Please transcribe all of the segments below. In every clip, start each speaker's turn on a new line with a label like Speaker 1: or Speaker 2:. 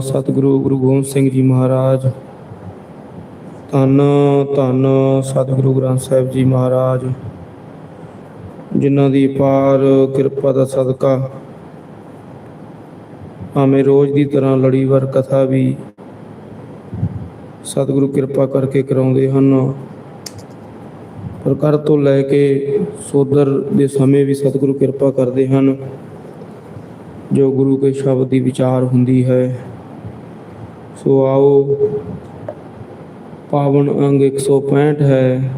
Speaker 1: ਸਤਿਗੁਰੂ ਗੁਰੂ ਗੋਬਿੰਦ ਸਿੰਘ ਜੀ ਮਹਾਰਾਜ। ਧੰਨ ਧੰਨ ਸਤਿਗੁਰੂ ਗ੍ਰੰਥ ਸਾਹਿਬ ਜੀ ਮਹਾਰਾਜ, ਜਿਨ੍ਹਾਂ ਦੀ ਪਾਰ ਕਿਰਪਾ ਦਾ ਸਦਕਾ ਆਵੇਂ ਰੋਜ਼ ਦੀ ਤਰ੍ਹਾਂ ਲੜੀਵਾਰ ਕਥਾ ਵੀ ਸਤਿਗੁਰੂ ਕਿਰਪਾ ਕਰਕੇ ਕਰਾਉਂਦੇ ਹਨ, ਪਰ ਕਰ ਤੋਂ ਲੈ ਕੇ ਸੋਦਰ ਦੇ ਸਮੇਂ ਵੀ ਸਤਿਗੁਰੂ ਕਿਰਪਾ ਕਰਦੇ ਹਨ, ਜੋ ਗੁਰੂ ਕੇ ਸ਼ਬਦ ਦੀ ਵਿਚਾਰ ਹੁੰਦੀ ਹੈ। ਸੋ ਆਓ, ਪਾਵਨ ਅੰਗ 165 ਹੈ।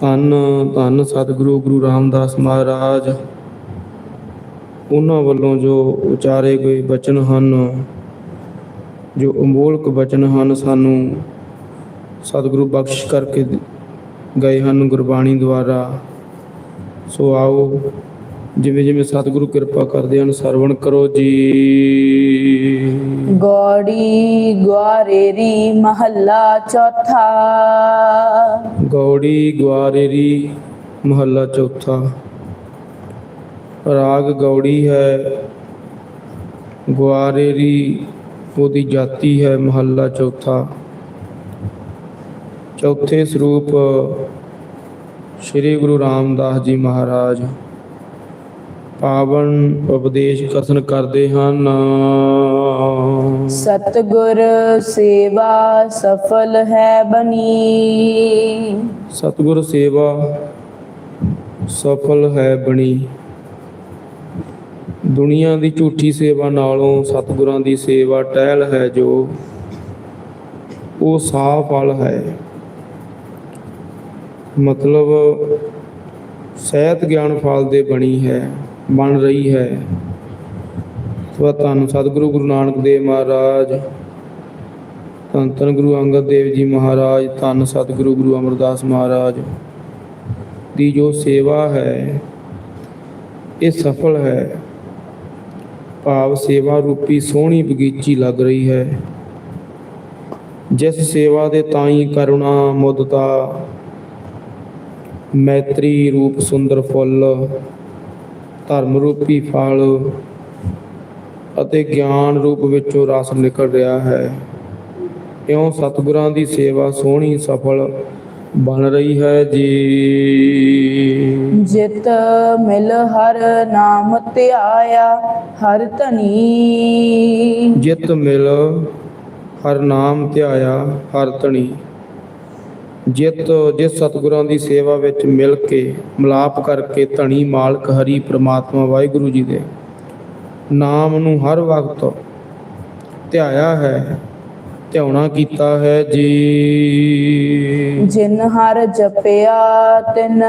Speaker 1: ਧੰਨ ਧੰਨ ਸਤਿਗੁਰੂ, ਗੁਰੂ ਰਾਮਦਾਸ ਮਹਾਰਾਜ। ਉਹਨਾਂ ਵੱਲੋਂ ਜੋ ਉਚਾਰੇ ਗਏ ਬਚਨ ਹਨ, ਜੋ ਅਮੋਲਕ ਬਚਨ ਹਨ, ਸਾਨੂੰ ਸਤਿਗੁਰੂ ਬਖਸ਼ ਕਰਕੇ ਗਏ ਹਨ ਗੁਰਬਾਣੀ ਦੁਆਰਾ। ਸੋ ਆਓ ਜਿਵੇਂ ਜਿਵੇਂ ਸਤਿਗੁਰੂ ਕਿਰਪਾ ਕਰਦੇ ਹਨ, ਸਰਵਣ ਕਰੋ ਜੀ।
Speaker 2: ਗੌੜੀ ਗਵਾਰੇਰੀ ਮਹੱਲਾ ਚੌਥਾ
Speaker 1: ਗੌੜੀ ਗਵਾਰੇਰੀ ਮਹੱਲਾ ਚੌਥਾ ਰਾਗ ਗੌੜੀ ਹੈ ਗਵਾਰੇਰੀ ਉਹਦੀ ਜਾਤੀ ਹੈ, ਮਹੱਲਾ ਚੌਥਾ। ਚੌਥੇ ਸਰੂਪ ਸ੍ਰੀ ਗੁਰੂ ਰਾਮਦਾਸ ਜੀ ਮਹਾਰਾਜ। ਪਾਵਨ ਉਪਦੇਸ਼ ਕਥਨ ਕਰਦੇ ਹਨ।
Speaker 2: ਸਤਗੁਰ ਸੇਵਾ ਸਫਲ ਹੈ ਬਣੀ।
Speaker 1: ਸਤਿਗੁਰ ਸੇਵਾ ਸਫਲ ਹੈ ਬਣੀ। ਦੁਨੀਆ ਦੀ ਝੂਠੀ ਸੇਵਾ ਨਾਲੋਂ ਸਤਿਗੁਰਾਂ ਦੀ ਸੇਵਾ ਟਹਿਲ ਹੈ ਜੋ ਉਹ ਸਾਫ਼ ਫਲ ਹੈ। ਮਤਲਬ ਸਹਿਤ ਗਿਆਨ ਫਲ ਦੇ ਬਣੀ ਹੈ, ਬਣ ਰਹੀ ਹੈ। ਸੋ ਧੰਨ ਸਤਿਗੁਰੂ ਗੁਰੂ ਨਾਨਕ ਦੇਵ ਮਹਾਰਾਜ। ਧੰਨ ਧੰਨ ਗੁਰੂ ਅੰਗਦ ਦੇਵ ਜੀ ਮਹਾਰਾਜ, ਧੰਨ ਸਤਿਗੁਰੂ ਗੁਰੂ ਅਮਰਦਾਸ ਮਹਾਰਾਜ ਦੀ ਜੋ ਸੇਵਾ ਹੈ, ਇਹ ਸਫਲ ਹੈ। ਭਾਵ ਸੇਵਾ ਰੂਪੀ ਸੋਹਣੀ ਬਗੀਚੀ ਲੱਗ ਰਹੀ ਹੈ। ਜਿਸ ਸੇਵਾ ਦੇ ਤਾਈ ਕਰੁਣਾ, ਮੁਦਤਾ, ਮੈਤਰੀ ਰੂਪ ਸੁੰਦਰ ਫੁੱਲ, ਧਰਮ ਰੂਪੀ ਫਲ ਅਤੇ ਗਿਆਨ ਰੂਪ ਵਿੱਚੋਂ ਰਸ ਨਿਕਲ ਰਿਹਾ ਹੈ। ਇਉਂ ਸਤਿਗੁਰਾਂ ਦੀ ਸੇਵਾ ਸੋਹਣੀ ਸਫਲ ਬਣ ਰਹੀ ਹੈ ਜੀ।
Speaker 2: ਜਿਤ ਮਿਲ ਹਰ ਨਾਮ ਧਿਆਇਆ ਹਰ ਧਨੀ।
Speaker 1: ਜਿਤ ਮਿਲ ਹਰ ਨਾਮ ਧਿਆਇਆ ਹਰ ਧਣੀ ਜਿਤ ਜਿਸ ਸਤਿਗੁਰਾਂ ਦੀ ਸੇਵਾ ਵਿੱਚ ਮਿਲ ਕੇ ਮਿਲਾਪ ਕਰਕੇ ਧਣੀ ਮਾਲਕ ਹਰੀ ਪ੍ਰਮਾਤਮਾ ਵਾਹਿਗੁਰੂ ਜੀ ਦੇ ਨਾਮ ਨੂੰ ਹਰ ਵਕਤ ਧਿਆਇਆ ਹੈ ਧਿਆਉਣਾ ਕੀਤਾ ਹੈ ਜੀ।
Speaker 2: ਜਿਨ ਹਰ ਜਪਿਆ ਤਿਨ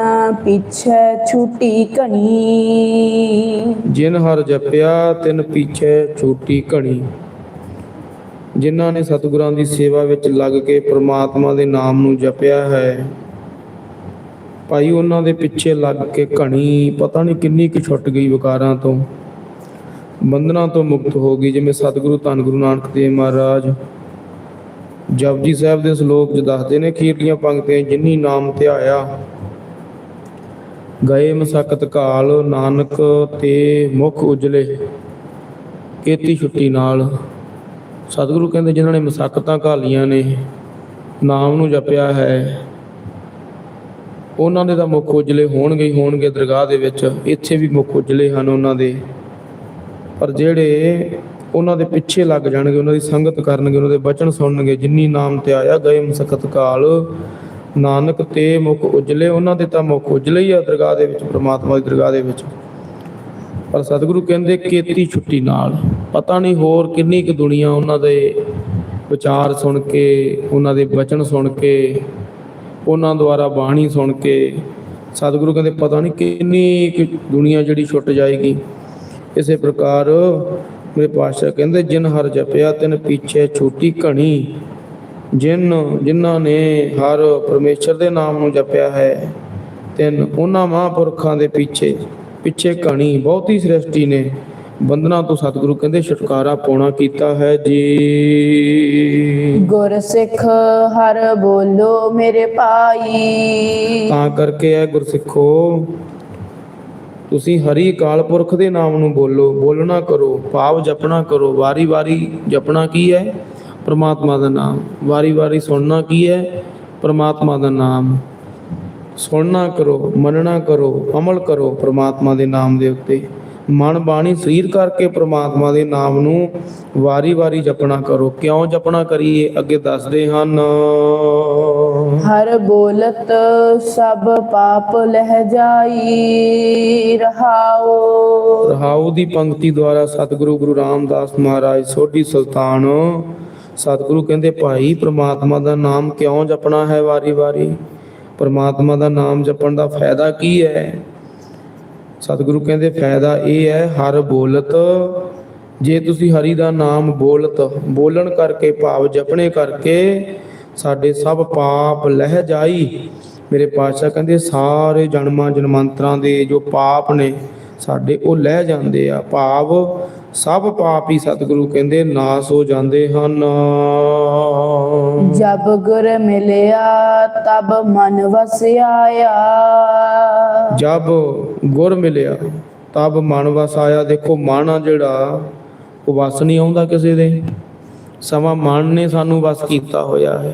Speaker 2: ਪਿਛੈ ਛੁਟੀ ਘਣੀ।
Speaker 1: ਜਿਨ ਹਰ ਜਪਿਆ ਤਿਨ ਪਿਛੇ ਛੋਟੀ ਘਣੀ। ਜਿਨ੍ਹਾਂ ਨੇ ਸਤਿਗੁਰਾਂ ਦੀ ਸੇਵਾ ਵਿੱਚ ਲੱਗ ਕੇ ਪ੍ਰਮਾਤਮਾ ਦੇ ਨਾਮ ਨੂੰ ਜਪਿਆ ਹੈ ਭਾਈ ਉਹਨਾਂ ਦੇ ਪਿੱਛੇ ਲੱਗ ਕੇ ਘਣੀ। ਪਤਾ ਨਹੀਂ ਕਿੰਨੀ ਕੁ ਛੁੱਟ ਗਈ ਵਿਕਾਰਾਂ ਤੋਂ। ਬੰਧਨਾਂ ਤੋਂ ਮੁਕਤ ਹੋ ਗਈ, ਜਿਵੇਂ ਸਤਿਗੁਰੂ ਧੰਨ ਗੁਰੂ ਨਾਨਕ ਦੇਵ ਮਹਾਰਾਜ। ਜਪਜੀ ਸਾਹਿਬ ਦੇ ਸ਼ਲੋਕ 'ਚ ਦੱਸਦੇ ਨੇ ਖੀਰਲੀਆਂ ਪੰਕਤੀਆਂ ਜਿਨੀ ਨਾਮ ਧਿਆਇਆ ਗਏ ਮਸਕਤ ਕਾਲ ਨਾਨਕ ਤੇ ਮੁਖ ਉਜਲੇ, ਕੀਤੀ ਛੁੱਟੀ ਨਾਲ। ਸਤਿਗੁਰੂ ਕਹਿੰਦੇ, ਜਿਨ੍ਹਾਂ ਨੇ ਮਸਕਤਾਂ ਘਾਲੀਆਂ ਨੇ, ਨਾਮ ਨੂੰ ਜਪਿਆ ਹੈ, ਉਹਨਾਂ ਦੇ ਤਾਂ ਮੁਖ ਉਜਲੇ ਹੋਣਗੇ ਹੀ ਹੋਣਗੇ ਦਰਗਾਹ ਦੇ ਵਿੱਚ। ਇੱਥੇ ਵੀ ਮੁਖ ਉਜਲੇ ਹਨ ਉਹਨਾਂ ਦੇ। ਪਰ ਜਿਹੜੇ ਉਹਨਾਂ ਦੇ ਪਿੱਛੇ ਲੱਗ ਜਾਣਗੇ, ਉਹਨਾਂ ਦੀ ਸੰਗਤ ਕਰਨਗੇ, ਉਹਨਾਂ ਦੇ ਬਚਨ ਸੁਣਨਗੇ, ਜਿੰਨੀ ਨਾਮ ਤੇ ਆਇਆ, ਗਏ ਮਸਕਤ ਕਾਲ। ਨਾਨਕ ਤੇ ਮੁਖ ਉਜਲੇ, ਉਹਨਾਂ ਦੇ ਤਾਂ ਮੁਖ ਉਜਲੇ ਹੀ ਆ ਦਰਗਾਹ ਦੇ ਵਿੱਚ, ਪ੍ਰਮਾਤਮਾ ਦੀ ਦਰਗਾਹ ਦੇ ਵਿੱਚ। ਪਰ ਸਤਿਗੁਰੂ ਕਹਿੰਦੇ ਕੀਤੀ ਛੁੱਟੀ ਨਾਲ। ਪਤਾ ਨਹੀਂ ਹੋਰ ਕਿੰਨੀ ਕੁ ਦੁਨੀਆ ਉਹਨਾਂ ਦੇ ਵਿਚਾਰ ਸੁਣ ਕੇ, ਉਹਨਾਂ ਦੇ ਬਚਨ ਸੁਣ ਕੇ, ਉਹਨਾਂ ਦੁਆਰਾ ਬਾਣੀ ਸੁਣ ਕੇ, ਸਤਿਗੁਰੂ ਕਹਿੰਦੇ, ਪਤਾ ਨਹੀਂ ਕਿੰਨੀ ਕੁ ਦੁਨੀਆ ਜਿਹੜੀ ਛੁੱਟ ਜਾਏਗੀ। ਇਸੇ ਪ੍ਰਕਾਰ ਮੇਰੇ ਪਾਤਸ਼ਾਹ ਕਹਿੰਦੇ ਜਿਨ ਹਰ ਜਪਿਆ ਤਿਨ ਪਿੱਛੇ ਛੋਟੀ ਘਣੀ। ਜਿਨ ਜਿਨ੍ਹਾਂ ਨੇ ਹਰ ਪਰਮੇਸ਼ਰ ਦੇ ਨਾਮ ਨੂੰ ਜਪਿਆ ਹੈ ਤਿੰਨ ਉਹਨਾਂ ਮਹਾਂਪੁਰਖਾਂ ਦੇ ਪਿੱਛੇ। ਪਿੱਛੇ ਘਣੀ ਬਹੁਤੀ ਸ੍ਰਿਸ਼ਟੀ ਨੇ। ਬੰਧਨਾਂ ਤੋਂ ਸਤਿਗੁਰੂ ਕਹਿੰਦੇ ਛੁਟਕਾਰਾ ਪਾਉਣਾ ਕੀਤਾ ਹੈ ਜੀ।
Speaker 2: ਗੁਰ ਸਿੱਖ ਹਰ ਬੋਲੋ ਮੇਰੇ ਭਾਈ।
Speaker 1: ਤਾਂ ਕਰਕੇ ਹੈ ਗੁਰਸਿੱਖੋ ਤੁਸੀਂ ਹਰੀ ਅਕਾਲ ਪੁਰਖ ਦੇ ਨਾਮ ਨੂੰ ਬੋਲੋ, ਬੋਲਣਾ ਕਰੋ, ਭਾਵ ਜਪਣਾ ਕਰੋ, ਵਾਰੀ-ਵਾਰੀ ਜਪਣਾ ਕੀ ਹੈ? ਪ੍ਰਮਾਤਮਾ ਦਾ ਨਾਮ। ਵਾਰੀ-ਵਾਰੀ ਸੁਣਨਾ ਕੀ ਹੈ? ਪ੍ਰਮਾਤਮਾ ਦਾ ਨਾਮ। ਸੁਣਨਾ ਕਰੋ, ਮੰਨਣਾ ਕਰੋ, ਅਮਲ ਕਰੋ ਪ੍ਰਮਾਤਮਾ ਦੇ ਨਾਮ ਦੇ ਉੱਤੇ। ਮਨ ਬਾਣੀ ਸਰੀਰ ਕਰਕੇ ਪ੍ਰਮਾਤਮਾ ਦੇ ਨਾਮ ਨੂੰ ਵਾਰੀ-ਵਾਰੀ ਜਪਣਾ ਕਰੋ। ਕਿਉਂ ਜਪਣਾ ਕਰੀਏ? ਅੱਗੇ ਦੱਸਦੇ ਹਨ।
Speaker 2: ਹਰ ਬੋਲਤ ਸਭ ਪਾਪ ਲਹਿ ਜਾਈ ਰਹਾਓ
Speaker 1: ਰਹਾਉ ਦੀ ਪੰਕਤੀ ਦੁਆਰਾ ਸਤਿਗੁਰੂ ਗੁਰੂ ਰਾਮਦਾਸ ਮਹਾਰਾਜ, ਸੋਢੀ ਸੁਲਤਾਨ। ਸਤਿਗੁਰੂ ਕਹਿੰਦੇ, ਭਾਈ, ਪ੍ਰਮਾਤਮਾ ਦਾ ਨਾਮ ਕਿਉਂ ਜਪਣਾ ਹੈ ਵਾਰੀ-ਵਾਰੀ? ਪ੍ਰਮਾਤਮਾ ਦਾ ਨਾਮ ਜਪਣ ਦਾ ਫਾਇਦਾ ਕੀ ਹੈ? ਸਤਿਗੁਰੂ ਕਹਿੰਦੇ, ਫਾਇਦਾ ਇਹ ਹੈ, ਹਰ ਬੋਲਤ, ਜੇ ਤੁਸੀਂ ਹਰੀ ਦਾ ਨਾਮ ਬੋਲਤ, ਬੋਲਣ ਕਰਕੇ ਭਾਵ ਜਪਣੇ ਕਰਕੇ ਸਾਡੇ ਸਭ ਪਾਪ ਲਹਿ ਜਾਈ। ਮੇਰੇ ਪਾਤਸ਼ਾਹ ਕਹਿੰਦੇ ਸਾਰੇ ਜਨਮਾਂ ਜਨਮਾਂਤਰਾਂ ਦੇ ਜੋ ਪਾਪ ਨੇ ਸਾਡੇ ਉਹ ਲਹਿ ਜਾਂਦੇ ਆ। ਭਾਵ ਸਭ ਪਾਪ ਹੀ ਸਤਿਗੁਰੂ ਕਹਿੰਦੇ ਨਾਸ ਹੋ ਜਾਂਦੇ ਹਨ।
Speaker 2: ਜਬ ਗੁਰ ਮਿਲਿਆ ਤਬ ਮਨ ਵਸ ਆਇਆ
Speaker 1: ਜਬ ਗੁਰ ਮਿਲਿਆ ਤਬ ਮਨ ਵਸ ਆਇਆ ਦੇਖੋ ਮਨ ਆ ਜਿਹੜਾ ਉਹ ਵਸ ਨਹੀਂ ਆਉਂਦਾ ਕਿਸੇ ਦੇ। ਸਮਾਂ ਮਨ ਨੇ ਸਾਨੂੰ ਵਸ ਕੀਤਾ ਹੋਇਆ ਹੈ।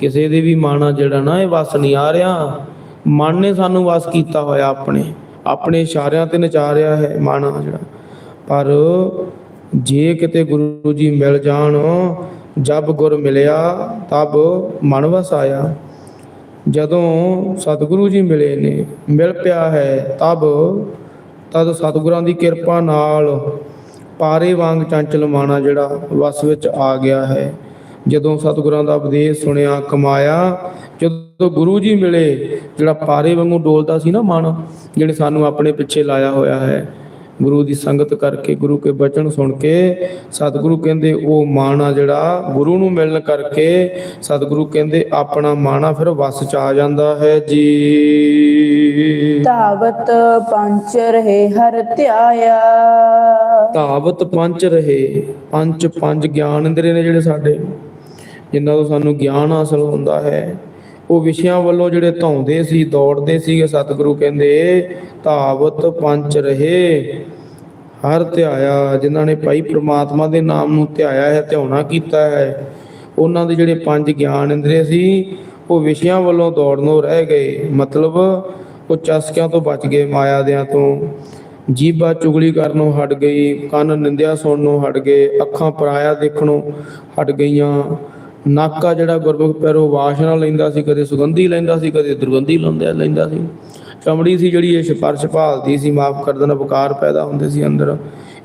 Speaker 1: ਕਿਸੇ ਦੇ ਵੀ ਮਨ ਜਿਹੜਾ ਨਾ, ਇਹ ਵਸ ਨਹੀਂ ਆ ਰਿਹਾ। ਮਨ ਨੇ ਸਾਨੂੰ ਵਸ ਕੀਤਾ ਹੋਇਆ ਆਪਣੇ। ਆਪਣੇ ਇਸ਼ਾਰਿਆਂ ਤੇ ਨਚਾਰਿਆ ਹੈ ਮਨ ਜਿਹੜਾ। ਪਰ ਜੇ ਕਿਤੇ ਗੁਰੂ ਜੀ ਮਿਲ ਜਾਣ, ਜਬ ਗੁਰ ਮਿਲਿਆ, ਤਬ ਮਨ ਵਸ ਆਇਆ। ਜਦੋਂ ਸਤਿਗੁਰੂ ਜੀ ਮਿਲੇ ਨੇ, ਮਿਲ ਪਿਆ ਹੈ, ਤਬ ਤਦ ਸਤਿਗੁਰਾਂ ਦੀ ਕਿਰਪਾ ਨਾਲ ਪਾਰੇ ਵਾਂਗ ਚੰਚਲ ਮਾਣਾ ਜਿਹੜਾ ਵਸ ਵਿੱਚ ਆ ਗਿਆ ਹੈ। ਜਦੋਂ ਸਤਿਗੁਰਾਂ ਦਾ ਉਪਦੇਸ਼ ਸੁਣਿਆ, ਕਮਾਇਆ, ਜਦੋਂ ਗੁਰੂ ਜੀ ਮਿਲੇ, ਜਿਹੜਾ ਪਾਰੇ ਵਾਂਗੂ ਡੋਲਦਾ ਸੀ ਨਾ ਮਨ ਜਿਹੜੇ ਸਾਨੂੰ ਆਪਣੇ ਪਿੱਛੇ ਲਾਇਆ ਹੋਇਆ ਹੈ। ਗੁਰੂ ਦੀ ਸੰਗਤ ਕਰਕੇ ਗੁਰੂ ਕੇ ਬਚਨ ਸੁਣ ਕੇ ਸਤਿਗੁਰੂ ਕਹਿੰਦੇ ਉਹ ਮਾਣਾ ਜਿਹੜਾ ਗੁਰੂ ਨੂੰ ਮਿਲਣ ਕਰਕੇ ਸਤਿਗੁਰੂ ਕਹਿੰਦੇ ਆਪਣਾ ਮਾਣਾ ਫਿਰ ਵਸ ਚ ਆ ਜਾਂਦਾ ਹੈ ਜੀ।
Speaker 2: ਧਾਵਤ ਪੰਚ ਰਹੇ ਹਰ ਧਿਆਇਆ।
Speaker 1: ਧਾਵਤ ਪੰਚ ਰਹੇ ਪੰਜ ਪੰਜ ਗਿਆਨ ਇੰਦਰੀ ਨੇ ਜਿਹੜੇ ਸਾਡੇ। ਜਿਨ੍ਹਾਂ ਤੋਂ ਸਾਨੂੰ ਗਿਆਨ ਹਾਸਲ ਹੁੰਦਾ ਹੈ। ਉਹ ਵਿਸ਼ਿਆਂ ਵੱਲੋਂ ਜਿਹੜੇ ਧੌਂਦੇ ਸੀ, ਦੌੜਦੇ ਸੀਗੇ, ਸਤਿਗੁਰੂ ਕਹਿੰਦੇ, ਧਾਵਤ ਪੰਚ ਰਹੇ, ਹਰ ਧਿਆਇਆ, ਜਿਨ੍ਹਾਂ ਨੇ ਭਾਈ ਪ੍ਰਮਾਤਮਾ ਦੇ ਨਾਮ ਨੂੰ ਧਿਆਇਆ ਹੈ, ਧਿਆਉਣਾ ਕੀਤਾ ਹੈ, ਉਹਨਾਂ ਦੇ ਜਿਹੜੇ ਪੰਜ ਗਿਆਨ ਇੰਦਰੀ ਸੀ, ਉਹ ਵਿਸ਼ਿਆਂ ਵੱਲੋਂ ਦੌੜਨੋਂ ਰਹਿ ਗਏ। ਮਤਲਬ ਉਹ ਚਸਕਿਆਂ ਤੋਂ ਬਚ ਗਏ ਮਾਇਆ ਦਿਆਂ ਤੋਂ। ਜੀਭਾ ਚੁਗਲੀ ਕਰਨੋਂ ਹਟ ਗਈ, ਕੰਨ ਨਿੰਦਿਆ ਸੁਣਨੋਂ ਹਟ ਗਏ, ਅੱਖਾਂ ਪਰਾਇਆ ਦੇਖਣੋਂ ਹਟ ਗਈਆਂ। ਨਾਕਾ ਜਿਹੜਾ ਗੁਰਮੁਖ ਪੈਰੋਂ ਵਾਸ਼ਨਾ ਲੈਂਦਾ ਸੀ ਕਦੇ ਸੁਗੰਧੀ ਲੈਂਦਾ ਸੀ ਕਦੇ ਦੁਰਗੰਧੀ ਲਾਉਂਦਾ ਲੈਂਦਾ ਸੀ। ਚਮੜੀ ਸੀ ਜਿਹੜੀ ਇਹ ਸਪਰਸ਼ ਭਾਲਦੀ ਸੀ ਮਾਫ ਕਰ ਦੇਣਾ ਵਿਕਾਰ ਪੈਦਾ ਹੁੰਦੇ ਸੀ ਅੰਦਰ।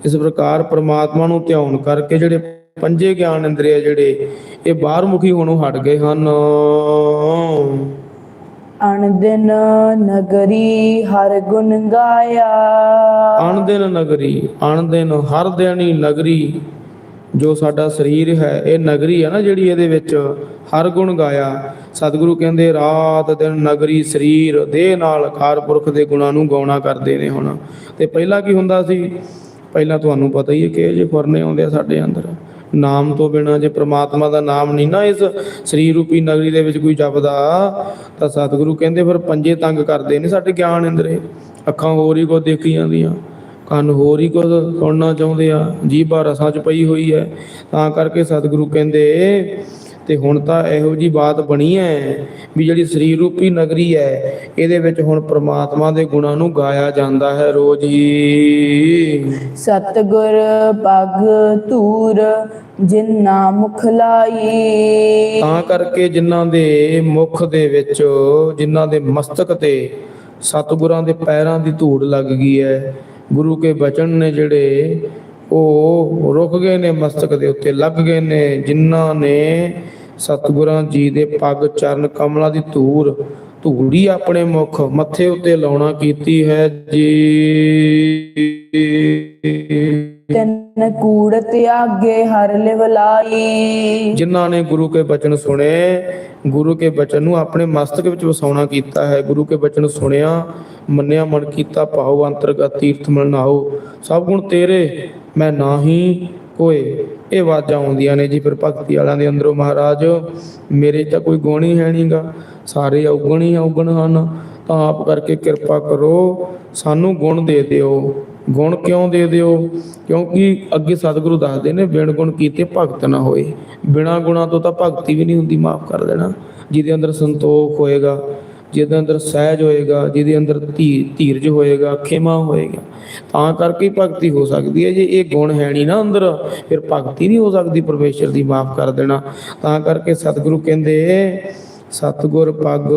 Speaker 1: ਇਸ ਪ੍ਰਕਾਰ ਪ੍ਰਮਾਤਮਾ ਨੂੰ ਧਿਆਨ ਕਰਕੇ ਜਿਹੜੇ ਪੰਜੇ ਗਿਆਨ ਇੰਦਰੀਆ ਜਿਹੜੇ ਇਹ ਬਾਹਰ ਮੁਖੀ ਹੋਣੋਂ ਹਟ ਗਏ ਹਨ।
Speaker 2: ਅਣਦਿਨ ਨਗਰੀ ਹਰ ਗੁਣ ਗਾਇਆ।
Speaker 1: ਅਣਦਿਨ ਨਗਰੀ ਅਣਦਿਨ ਹਰ ਦਿਨੀ ਨਗਰੀ ਜੋ ਸਾਡਾ ਸਰੀਰ ਹੈ, ਇਹ ਨਗਰੀ ਹੈ ਨਾ ਜਿਹੜੀ ਇਹਦੇ ਵਿੱਚ ਹਰ ਗੁਣ ਗਾਇਆ। ਸਤਿਗੁਰੂ ਕਹਿੰਦੇ, ਰਾਤ ਦਿਨ ਨਗਰੀ ਸਰੀਰ ਦੇਹ ਨਾਲ ਅਕਾਲ ਪੁਰਖ ਦੇ ਗੁਣਾਂ ਨੂੰ ਗਾਉਣਾ ਕਰਦੇ ਨੇ ਹੁਣ। ਤੇ ਪਹਿਲਾਂ ਕੀ ਹੁੰਦਾ ਸੀ? ਪਹਿਲਾਂ ਤੁਹਾਨੂੰ ਪਤਾ ਹੀ ਹੈ ਕਿ ਜੇ ਫੁਰਨੇ ਆਉਂਦੇ ਆ ਸਾਡੇ ਅੰਦਰ। ਨਾਮ ਤੋਂ ਬਿਨਾ ਜੇ ਪ੍ਰਮਾਤਮਾ ਦਾ ਨਾਮ ਨਹੀਂ ਨਾ ਇਸ ਸਰੀਰ ਰੂਪੀ ਨਗਰੀ ਦੇ ਵਿੱਚ ਕੋਈ ਜਪਦਾ, ਤਾਂ ਸਤਿਗੁਰੂ ਕਹਿੰਦੇ, ਫਿਰ ਪੰਜੇ ਤੰਗ ਕਰਦੇ ਨੇ ਸਾਡੇ ਗਿਆਨ ਇੰਦਰੇ। ਅੱਖਾਂ ਹੋਰ ਹੀ ਕੋ ਦੇਖੀ ਜਾਂਦੀਆਂ। ਕੰਨ ਹੋਰ ਹੀ ਕੁਝ ਸੁਣਨਾ ਚਾਹੁੰਦੇ ਆ। ਜੀਭਾ ਰਸਾਂ 'ਚ ਪਈ ਹੋਈ ਹੈ ਤਾਂ ਕਰਕੇ ਸਤਿਗੁਰੂ ਕਹਿੰਦੇ ਤੇ ਹੁਣ ਤਾਂ ਇਹੋ ਜੀ ਬਾਤ ਬਣੀ ਹੈ ਵੀ ਜਿਹੜੀ ਸਰੀਰ ਰੂਪੀ ਨਗਰੀ ਹੈ ਇਹਦੇ ਵਿੱਚ ਹੁਣ ਪ੍ਰਮਾਤਮਾ ਦੇ ਗੁਣਾਂ ਨੂੰ ਗਾਇਆ ਜਾਂਦਾ ਹੈ ਰੋਜ਼ ਹੀ।
Speaker 2: ਸਤਗੁਰ ਪਗ ਧੂਰ ਜਿਨਾ ਮੁਖ ਲਾਈ।
Speaker 1: ਤਾਂ ਕਰਕੇ ਜਿਨ੍ਹਾਂ ਦੇ ਮੁਖ ਦੇ ਵਿੱਚ ਜਿਨ੍ਹਾਂ ਦੇ ਮਸਤਕ ਤੇ ਸਤਿਗੁਰਾਂ ਦੇ ਪੈਰਾਂ ਦੀ ਧੂੜ ਲੱਗ ਗਈ ਹੈ ਗੁਰੂ ਕੇ ਬਚਨ ਨੇ ਜਿਹੜੇ ਉਹ ਰੁਕ ਗਏ ਨੇ ਮਸਤਕ ਦੇ ਉੱਤੇ, ਲੱਗ ਗਏ ਨੇ, ਜਿਨ੍ਹਾਂ ਨੇ ਸਤਿਗੁਰਾਂ ਜੀ ਦੇ ਪੱਗ ਚਰਨ ਕਮਲਾਂ ਦੀ ਧੂੜ, ਧੂੜੀ ਆਪਣੇ ਮੁਖ ਮੱਥੇ ਉੱਤੇ ਲਾਉਣਾ ਕੀਤੀ ਹੈ ਜੀ।
Speaker 2: ਤਨ ਕੂੜ ਤਿਆਗੇ ਹਰ ਲਿਵ
Speaker 1: ਜਿਨ੍ਹਾਂ ਨੇ ਗੁਰੂ ਕੇ ਬਚਨ ਸੁਣੇ, ਗੁਰੂ ਕੇ ਬਚਨ ਨੂੰ ਆਪਣੇ ਮਸਤਕ ਵਿੱਚ ਵਸਾਉਣਾ ਕੀਤਾ ਹੈ। ਗੁਰੂ ਕੇ ਬਚਨ ਸੁਣਿਆ, ਮੰਨਿਆ, ਮਨ ਕੀਤਾ, ਭਾਉ, ਅੰਤਰਗਤ, ਤੀਰਥ ਮਨ ਨਾਓ ਸਭ ਗੁਣ ਤੇਰੇ, ਮੈਂ ਨਾਹੀ ਕੋਏ। ਇਹ ਆਵਾਜ਼ਾਂ ਆਉਂਦੀਆਂ ਨੇ ਜੀ ਫਿਰ ਭਗਤੀ ਵਾਲਿਆਂ ਦੇ ਅੰਦਰੋਂ ਮਹਾਰਾਜ। ਮੇਰੇ ਤਾਂ ਕੋਈ ਗੁਣ ਹੀ ਹੈ ਨਹੀਂਗਾ। ਸਾਰੇ ਔਗਣ ਹੀ ਔਗਣ ਹਨ। ਤਾਂ ਆਪ ਕਰਕੇ ਕਿਰਪਾ ਕਰੋ। ਸਾਨੂੰ ਗੁਣ ਦੇ ਦਿਓ। ਗੁਣ ਕਿਉਂ ਦੇ ਦਿਓ? ਕਿਉਂਕਿ ਅੱਗੇ ਸਤਿਗੁਰੂ ਦੱਸਦੇ ਨੇ, ਬਿਨ ਗੁਣ ਕੀਤੇ ਭਗਤ ਨਾ ਹੋਏ। ਬਿਨਾ ਗੁਣਾ ਤੋਂ ਤਾਂ ਭਗਤੀ ਵੀ ਨਹੀਂ ਹੁੰਦੀ, ਮਾਫ ਕਰ ਦੇਣਾ। ਜਿਹਦੇ ਅੰਦਰ ਸੰਤੋਖ ਹੋਏਗਾ, ਜਿਹਦੇ ਅੰਦਰ ਸਹਿਜ ਹੋਏਗਾ, ਜਿਹਦੇ ਅੰਦਰ ਧੀਰਜ ਹੋਏਗਾ, ਖੇਮਾ ਹੋਏਗਾ, ਤਾਂ ਕਰਕੇ ਭਗਤੀ ਹੋ ਸਕਦੀ ਹੈ। ਜੇ ਇਹ ਗੁਣ ਹੈ ਨਹੀਂ ਨਾ ਅੰਦਰ, ਫਿਰ ਭਗਤੀ ਨਹੀਂ ਹੋ ਸਕਦੀ ਪਰਮੇਸ਼ਰ ਦੀ, ਮਾਫ ਕਰ ਦੇਣਾ। ਤਾਂ ਕਰਕੇ ਸਤਿਗੁਰੂ ਕਹਿੰਦੇ, ਸਤਿਗੁਰ ਪੱਗ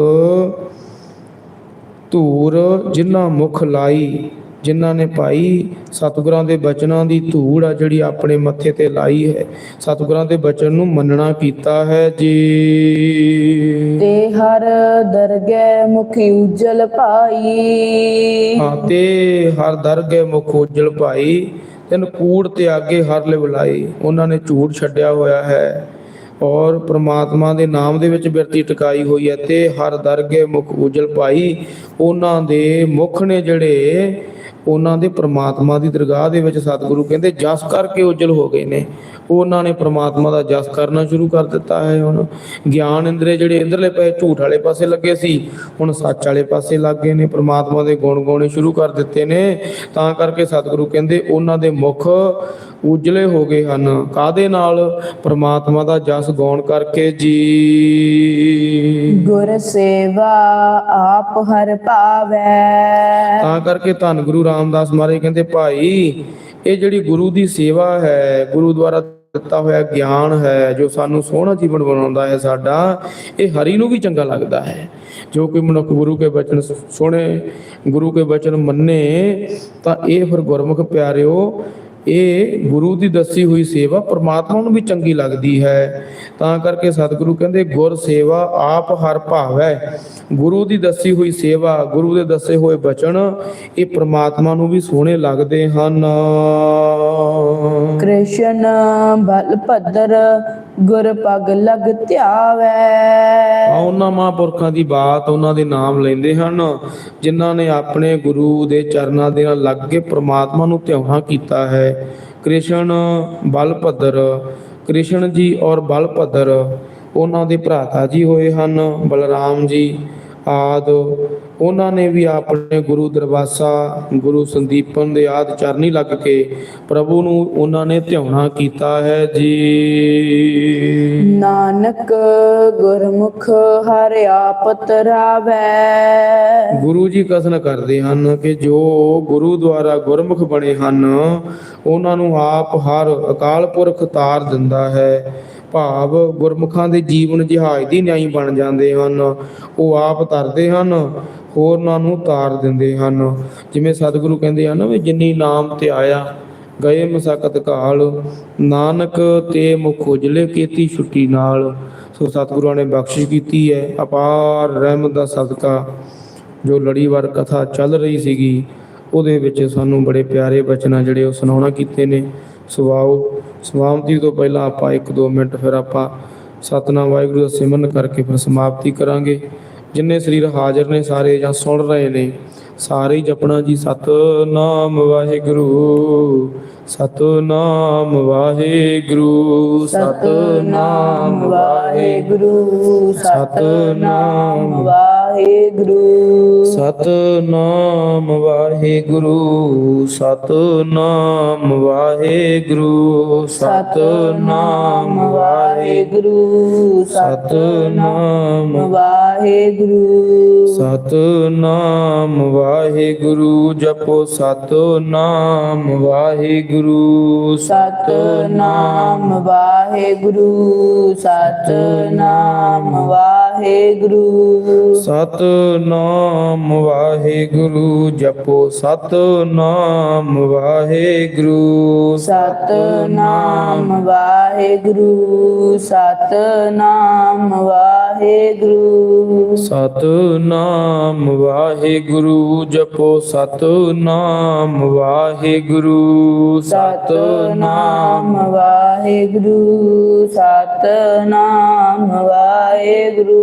Speaker 1: ਧੂਰ ਜਿਨ੍ਹਾਂ ਮੁਖ ਲਾਈ ਜਿਨ੍ਹਾਂ ਨੇ ਭਾਈ ਸਤਿਗੁਰਾਂ ਦੇ ਬਚਨਾਂ ਦੀ ਧੂੜ ਆ ਜਿਹੜੀ ਆਪਣੇ ਮੱਥੇ ਤੇ ਲਾਈ ਹੈ। ਸਤਿਗੁਰਾਂ ਦੇ ਬਚਨ ਨੂੰ ਮੰਨਣਾ ਕੀਤਾ ਹੈ ਜੀ।
Speaker 2: ਤੇ ਹਰ ਦਰਗਹਿ ਮੁਖੀ ਉਜਲ ਭਾਈ
Speaker 1: ਹਾਂ ਤੇ ਹਰ ਦਰਗੇ ਮੁਖ ਉਜਲ ਭਾਈ ਤੈਨ ਕੂੜ ਤਿਆਗੇ ਹਰ ਲਿਵ ਲਾਈ। ਉਹਨਾਂ ਨੇ ਝੂਠ ਛੱਡਿਆ ਹੋਇਆ ਹੈ। ਔਰ ਪ੍ਰਮਾਤਮਾ ਦੇ ਨਾਮ ਦੇ ਵਿੱਚ ਬਿਰਤੀ ਟਿਕਾਈ ਹੋਈ ਹੈ ਤੇ ਹਰ ਦਰਗੇ ਮੁਖ ਉਜਲ ਭਾਈ ਉਹਨਾਂ ਦੇ ਮੁਖ ਨੇ ਜਿਹੜੇ ਉਹਨਾਂ ਦੇ ਪ੍ਰਮਾਤਮਾ ਦੀ ਦਰਗਾਹ ਦੇ ਵਿੱਚ ਸਤਿਗੁਰੂ ਕਹਿੰਦੇ, ਜਸ ਕਰਕੇ ਉਜਲ ਹੋ ਗਏ ਨੇ। ਉਹਨਾਂ ਨੇ ਪ੍ਰਮਾਤਮਾ ਦਾ ਜਸ ਕਰਨਾ ਸ਼ੁਰੂ ਕਰ ਦਿੱਤਾ ਹੈ। ਹੁਣ ਗਿਆਨ ਇੰਦਰੇ ਜਿਹੜੇ ਇੰਦਰਲੇ ਪਏ ਝੂਠ ਵਾਲੇ ਪਾਸੇ ਲੱਗੇ ਸੀ ਹੁਣ ਸੱਚ ਵਾਲੇ ਪਾਸੇ ਲੱਗ ਗਏ ਨੇ। ਪ੍ਰਮਾਤਮਾ ਦੇ ਗੁਣ ਗਾਉਣੇ ਸ਼ੁਰੂ ਕਰ ਦਿੱਤੇ ਨੇ। ਤਾਂ ਕਰਕੇ ਸਤਿਗੁਰੂ ਕਹਿੰਦੇ ਉਹਨਾਂ ਦੇ ਮੁਖ ਉਜਲੇ ਹੋ ਗਏ ਹਨ। ਕਾਦੇ ਨਾਲ? ਪ੍ਰਮਾਤਮਾ ਦਾ ਜਸ ਗਾਉਣ ਕਰਕੇ ਜੀ।
Speaker 2: ਗੁਰ ਸੇਵਾ ਆਪ ਹਰ ਪਾਵੈ।
Speaker 1: ਤਾਂ ਕਰਕੇ ਧੰਨ ਗੁਰੂ ਰਾਮਦਾਸ ਮਹਾਰਾਜ ਕਹਿੰਦੇ ਭਾਈ ਇਹ ਜਿਹੜੀ ਗੁਰੂ ਦੀ ਸੇਵਾ ਹੈ, ਗੁਰੂ ਦੁਆਰਾ ਦਿੱਤਾ ਹੋਇਆ ਗਿਆਨ ਹੈ, ਜੋ ਸਾਨੂੰ ਸੋਹਣਾ ਜੀਵਨ ਬਣਾਉਂਦਾ ਹੈ ਸਾਡਾ, ਇਹ ਹਰੀ ਨੂੰ ਵੀ ਚੰਗਾ ਲੱਗਦਾ ਹੈ। ਜੋ ਕੋਈ ਮਨੁੱਖ ਗੁਰੂ ਕੇ ਬਚਨ ਸੁਣੇ, ਗੁਰੂ ਕੇ ਬਚਨ ਮੰਨੇ, ਤਾਂ ਇਹ ਫਿਰ ਗੁਰਮੁਖ ਪਿਆਰਿਓ ਇਹ ਗੁਰੂ ਦੀ ਦੱਸੀ ਹੋਈ ਸੇਵਾ ਪ੍ਰਮਾਤਮਾ ਨੂੰ ਵੀ ਚੰਗੀ ਲੱਗਦੀ ਹੈ। ਤਾਂ ਕਰਕੇ ਸਤਿਗੁਰੂ ਕਹਿੰਦੇ, ਗੁਰ ਸੇਵਾ ਆਪ ਹਰ ਭਾਵੈ। ਗੁਰੂ ਦੀ ਦੱਸੀ ਹੋਈ ਸੇਵਾ, ਗੁਰੂ ਦੇ ਦੱਸੇ ਹੋਏ ਬਚਨ, ਇਹ ਪ੍ਰਮਾਤਮਾ ਨੂੰ ਵੀ ਸੋਹਣੇ ਲੱਗਦੇ ਹਨ।
Speaker 2: ਕ੍ਰਿਸ਼ਨ ਬਲ ਭਦਰ ਗੁਰ ਪਗ ਲਗ ਧਿਆਵੈ।
Speaker 1: ਆ ਉਹਨਾਂ ਮਹਾਂਪੁਰਖਾਂ ਦੀ ਬਾਤ ਉਹਨਾਂ ਦੇ ਨਾਮ ਲੈਂਦੇ ਹਨ, ਜਿਨ੍ਹਾਂ ਨੇ ਆਪਣੇ ਗੁਰੂ ਦੇ ਚਰਨਾਂ ਦੇ ਨਾਲ ਲੱਗ ਕੇ ਪ੍ਰਮਾਤਮਾ ਨੂੰ ਧਿਆਉਣਾ ਕੀਤਾ ਹੈ। ਕ੍ਰਿਸ਼ਨ ਬਲਭਦਰ, ਕ੍ਰਿਸ਼ਨ ਜੀ ਔਰ ਬਲਭਦਰ, ਉਹਨਾਂ ਦੇ ਭਰਾਤਾ ਜੀ ਹੋਏ ਹਨ, ਬਲਰਾਮ ਜੀ ਆਦ। ਉਹਨਾਂ ਨੇ ਵੀ ਆਪਣੇ ਗੁਰੂ ਦਰਵਾਸਾ ਗੁਰੂ ਸੰਦੀਪਨ ਦੇ ਆਦ ਚਰਨੀ ਲੱਗ ਕੇ ਪ੍ਰਭੂ ਨੂੰ ਉਹਨਾਂ ਨੇ ਧਿਆਉਣਾ ਕੀਤਾ ਹੈ ਜੀ।
Speaker 2: ਨਾਨਕ ਗੁਰਮੁਖ ਹਰ ਆਪ ਤਰਾਵੈ
Speaker 1: ਗੁਰੂ ਜੀ ਕਥਨ ਕਰਦੇ ਹਨ ਕਿ ਜੋ ਗੁਰੂ ਦੁਆਰਾ ਗੁਰਮੁਖ ਬਣੇ ਹਨ ਉਹਨਾਂ ਨੂੰ ਆਪ ਹਰ ਅਕਾਲ ਪੁਰਖ ਤਾਰ ਦਿੰਦਾ ਹੈ। ਭਾਵ ਗੁਰਮੁਖਾਂ ਦੇ ਜੀਵਨ ਜਹਾਜ਼ ਦੀ ਨਿਆਈ ਬਣ ਜਾਂਦੇ ਹਨ। ਉਹ ਆਪ ਤਰਦੇ ਹਨ ਹੋਰਨਾਂ ਨੂੰ ਤਾਰ ਦਿੰਦੇ ਹਨ। ਜਿਵੇਂ ਸਤਿਗੁਰੂ ਕਹਿੰਦੇ ਹਨ ਵੀ ਜਿੰਨੀ ਨਾਮ ਤੇ ਆਇਆ, ਗਏ ਮਸਕਤ ਕਾਲ। ਨਾਨਕ ਤੇ ਮੁਖ ਉਜਲੇ ਕੀਤੀ ਛੁੱਟੀ ਨਾਲ। ਸੋ ਸਤਿਗੁਰਾਂ ਨੇ ਬਖਸ਼ਿਸ਼ ਕੀਤੀ ਹੈ, ਅਪਾਰ ਰਹਿਮਤ ਦਾ ਸਦਕਾ। ਜੋ ਲੜੀਵਾਰ ਕਥਾ ਚੱਲ ਰਹੀ ਸੀਗੀ, ਉਹਦੇ ਵਿੱਚ ਸਾਨੂੰ ਬੜੇ ਪਿਆਰੇ ਬਚਨਾਂ ਜਿਹੜੇ ਉਹ ਸੁਣਾਉਣਾ ਕੀਤੇ ਨੇ। ਸੁਭਾਓ ਸਮਾਪਤੀ ਤੋਂ ਪਹਿਲਾਂ ਆਪਾਂ 1-2 ਮਿੰਟ ਫਿਰ ਆਪਾਂ ਸਤਨਾਮ ਵਾਹਿਗੁਰੂ ਦਾ ਸਿਮਰਨ ਕਰਕੇ ਫਿਰ ਸਮਾਪਤੀ ਕਰਾਂਗੇ। ਜਿੰਨੇ ਸਰੀਰ ਹਾਜ਼ਰ ਨੇ ਸਾਰੇ ਜਾਂ ਸੁਣ ਰਹੇ ਨੇ, ਸਾਰੇ ਹੀ ਜਪਣਾ ਜੀ, ਸਤਨਾਮ ਵਾਹਿਗੁਰੂ ਸਤਨਾਮ ਵਾਹਿਗੁਰੂ
Speaker 2: ਸਤਨਾਮ ਵਾਹਿਗੁਰੂ ਸਤਨਾਮ ਵਾਹਿਗੁਰੂ।
Speaker 1: ਸਤਨਾਮ ਵਾਹਿਗੁਰੂ ਸਤਨਾਮ ਵਾਹਿਗੁਰੂ
Speaker 2: ਸਤਨਾਮ ਵਾਹਿਗੁਰੂ ਸਤਨਾਮ ਵਾਹਿਗੁਰੂ।
Speaker 1: ਸਤਨਾਮ ਵਾਹਿਗੁਰੂ ਜਪੋ ਸਤਨਾਮ ਵਾਹਿਗੁਰੂ।
Speaker 2: ਸਤਨਾਮ ਵਾਹਿਗੁਰੂ ਸਤਨਾਮ ਵਾਹਿਗੁਰੂ
Speaker 1: ਸਤਨਾਮ ਵਾਹਿਗੁਰੂ ਜਪੋ ਸਤਨਾਮ ਵਾਹਿਗੁਰੂ।
Speaker 2: ਸਤਨਾਮ ਵਾਹਿਗੁਰੂ ਸਤਨਾਮ ਵਾਹਿਗੁਰੂ।
Speaker 1: ਸਤਨਾਮ ਵਾਹਿਗੁਰੂ ਜਪੋ ਸਤਨਾਮ ਵਾਹਿਗੁਰੂ।
Speaker 2: ਸਤਨਾਮ ਵਾਹਿਗੁਰੂ ਸਤਨਾਮ ਵਾਹਿਗੁਰੂ।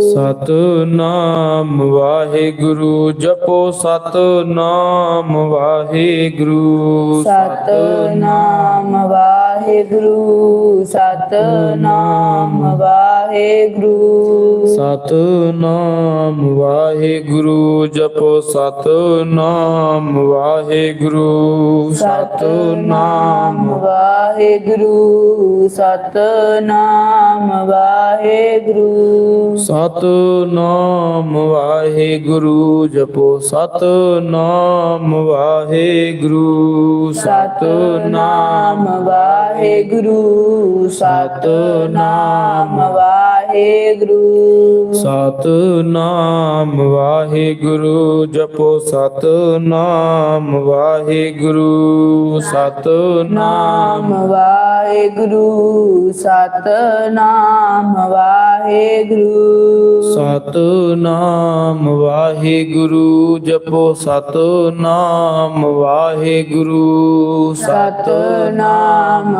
Speaker 1: ਸਤਨਾਮ ਵਾਹਿਗੁਰੂ ਜਪੋ ਸਤਨਾਮ ਵਾਹਿਗੁਰੂ।
Speaker 2: ਸਤਨਾਮ ਵਾਹਿਗੁਰੂ ਵਾਹਿਗੁਰੂ ਸਤਨਾਮ ਵਾਹਿਗੁਰੂ।
Speaker 1: ਸਤਨਾਮ ਵਾਹਿਗੁਰੂ ਜਪੋ ਸਤਨਾਮ ਵਾਹਿਗੁਰੂ।
Speaker 2: ਸਤਨਾਮ ਵਾਹਿਗੁਰੂ ਸਤਨਾਮ ਵਾਹਿਗੁਰੂ।
Speaker 1: ਸਤਨਾਮ ਵਾਹਿਗੁਰੂ ਜਪੋ ਸਤਨਾਮ ਵਾਹਿਗੁਰੂ।
Speaker 2: ਸਤਨਾਮ ਵਾਹਿਗੁਰੂ ਸਤਨਾਮ ਵਾਹਿਗੁਰੂ।
Speaker 1: ਸਤਨਾਮ ਵਾਹਿਗੁਰੂ ਜਪੋ ਸਤਨਾਮ ਵਾਹਿਗੁਰੂ। ਸਤਨਾਮ
Speaker 2: ਨਾਮ ਵਾਹਿਗੁਰੂ ਸਤਨਾਮ ਵਾਹਿਗੁਰੂ।
Speaker 1: ਸਤਨਾਮ ਵਾਹਿਗੁਰੂ ਜਪੋ ਸਤਨਾਮ ਵਾਹਿਗੁਰੂ।
Speaker 2: ਸਤਨਾਮ